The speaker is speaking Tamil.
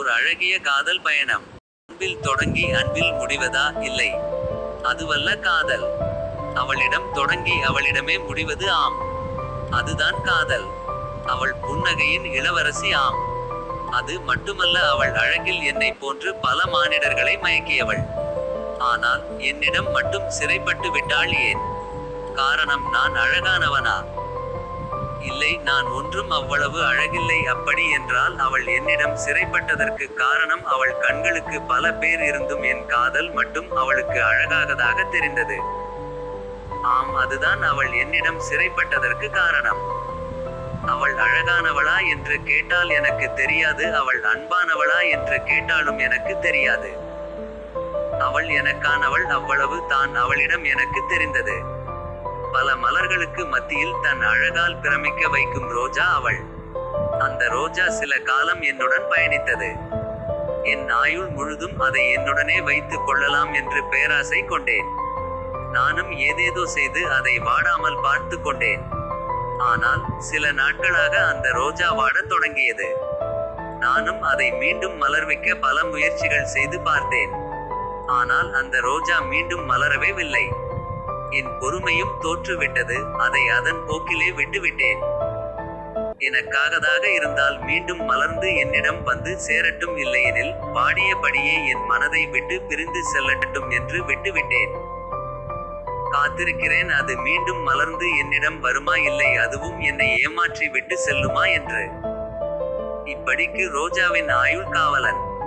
ஒரு அழகிய காதல் பயணம். அன்பில் தொடங்கி அன்பில் முடிவதா? இல்லை. அதுவல்ல காதல். அவளிடம் தொடங்கி அவளிடமே முடிவது ஆம். அதுதான் காதல். அவள் புன்னகையின் இளவரசி ஆம். அது மட்டுமல்ல அவள் அழகில் என்னை போன்று பல மானிடர்களை மயக்கியவள். ஆனால் என்னிடம் மட்டும் சிறைப்பட்டு விட்டாள் ஏன்? காரணம் நான் அழகானவனா? இல்லை நான் ஒன்றும் அவ்வளவு அழகில்லை. அப்படி என்றால் அவள் என்னிடம் சிறைப்பட்டதற்கு காரணம் அவள் கண்களுக்கு பல பேர் இருந்தும் என் காதல் மட்டும் அவளுக்கு அழகாகதாக தெரிந்தது. ஆம் அதுதான் அவள் என்னிடம் சிறைப்பட்டதற்கு காரணம். அவள் அழகானவளா என்று கேட்டால் எனக்கு தெரியாது. அவள் அன்பானவளா என்று கேட்டாலும் எனக்கு தெரியாது. அவள் எனக்கானவள் அவ்வளவு தான் அவளிடம் எனக்கு தெரிந்தது. பல மலர்களுக்கு மத்தியில் தன் அழகால் பிரமிக்க வைக்கும் ரோஜா அவள். அந்த ரோஜா சில காலம் என்னுடன் பயணித்தது. என் ஆயுள் முழுதும் அதை என்னுடனே வைத்துக் கொள்ளலாம் என்று பேராசை கொண்டேன். நானும் ஏதேதோ செய்து அதை வாடாமல் பார்த்து கொண்டேன். ஆனால் சில நாட்களாக அந்த ரோஜா வாடத் தொடங்கியது. நானும் அதை மீண்டும் மலர்விக்க பல முயற்சிகள் செய்து பார்த்தேன். ஆனால் அந்த ரோஜா மீண்டும் மலரவே இல்லை என் பொறுமையும் தோற்றுவிட்டது. அதை அதன் போக்கிலே விட்டுவிட்டேன். எனக்காகதாக இருந்தால் மீண்டும் மலர்ந்து என்னிடம் வந்து சேரட்டும் இல்லையெனில் பாடியபடியே என் மனதை விட்டு பிரிந்து செல்லட்டும் என்று விட்டுவிட்டேன். காத்திருக்கிறேன் அது மீண்டும் மலர்ந்து என்னிடம் வருமா இல்லை அதுவும் என்னை ஏமாற்றி விட்டு செல்லுமா என்று. இப்படிக்கு ரோஜாவின் ஆயுள் காவலன்.